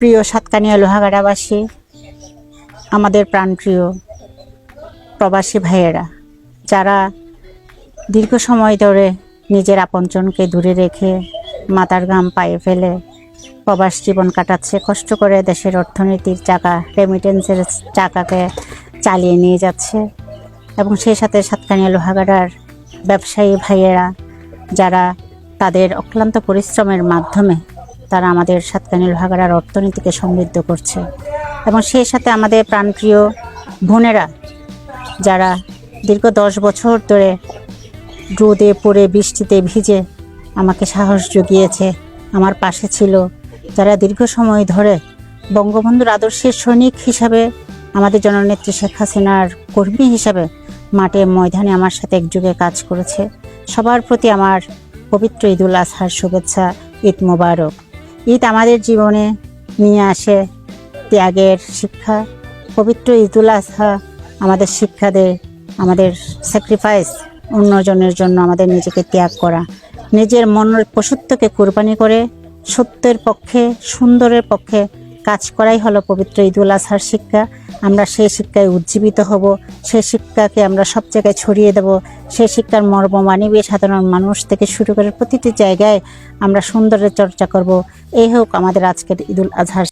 প্রিয় সাতকানিয়া লোহাগাড়াবাসী, আমাদের প্রাণপ্রিয় প্রবাসী ভাইয়েরা, যারা দীর্ঘ সময় ধরে নিজের আপনজনকে দূরে রেখে মাথার ঘাম পায়ে ফেলে প্রবাস জীবন কাটাচ্ছে, কষ্ট করে দেশের অর্থনীতির চাকা রেমিটেন্সের চাকাকে চালিয়ে নিয়ে যাচ্ছে এবং সেই সাথে সাতকানিয়া লোহাগাড়ার ব্যবসায়ী ভাইয়েরা, যারা তাদের অক্লান্ত পরিশ্রমের মাধ্যমে তারা আমাদের সাতকানি লোহাগাড়ার অর্থনীতিকে সমৃদ্ধ করছে। এবং সেই সাথে আমাদের প্রাণপ্রিয় বোনেরা, যারা দীর্ঘ দশ বছর ধরে রোদে পড়ে বৃষ্টিতে ভিজে আমাকে সাহস জুগিয়েছে, আমার পাশে ছিল। যারা দীর্ঘ সময় ধরে বঙ্গবন্ধুর আদর্শের সৈনিক হিসাবে আমাদের জননেত্রী শেখ হাসিনার কর্মী হিসাবে মাঠে ময়দানে আমার সাথে একযুগে কাজ করেছে, সবার প্রতি আমার পবিত্র ঈদুল আজহার শুভেচ্ছা, ঈদ মোবারক। ঈদ আমাদের জীবনে নিয়ে আসে ত্যাগের শিক্ষা। পবিত্র ঈদুল আজহা আমাদের শিক্ষা দেয়, আমাদের স্যাক্রিফাইস অন্যজনের জন্য আমাদের নিজেকে ত্যাগ করা। নিজের মনের পশুত্বকে কোরবানি করে সত্যের পক্ষে, সুন্দরের পক্ষে কাজ করাই হলো পবিত্র ঈদুল আজহার শিক্ষা। আমরা সেই শিক্ষায় উজ্জীবিত হব, সেই শিক্ষাকে আমরা সব জায়গায় ছড়িয়ে দেব। সেই শিক্ষার মর্ম মানিবে সাধারণ মানুষ থেকে শুরু করে প্রতিটি জায়গায় আমরা সুন্দরের চর্চা করব। এই হোক আমাদের আজকের ঈদুল আজহার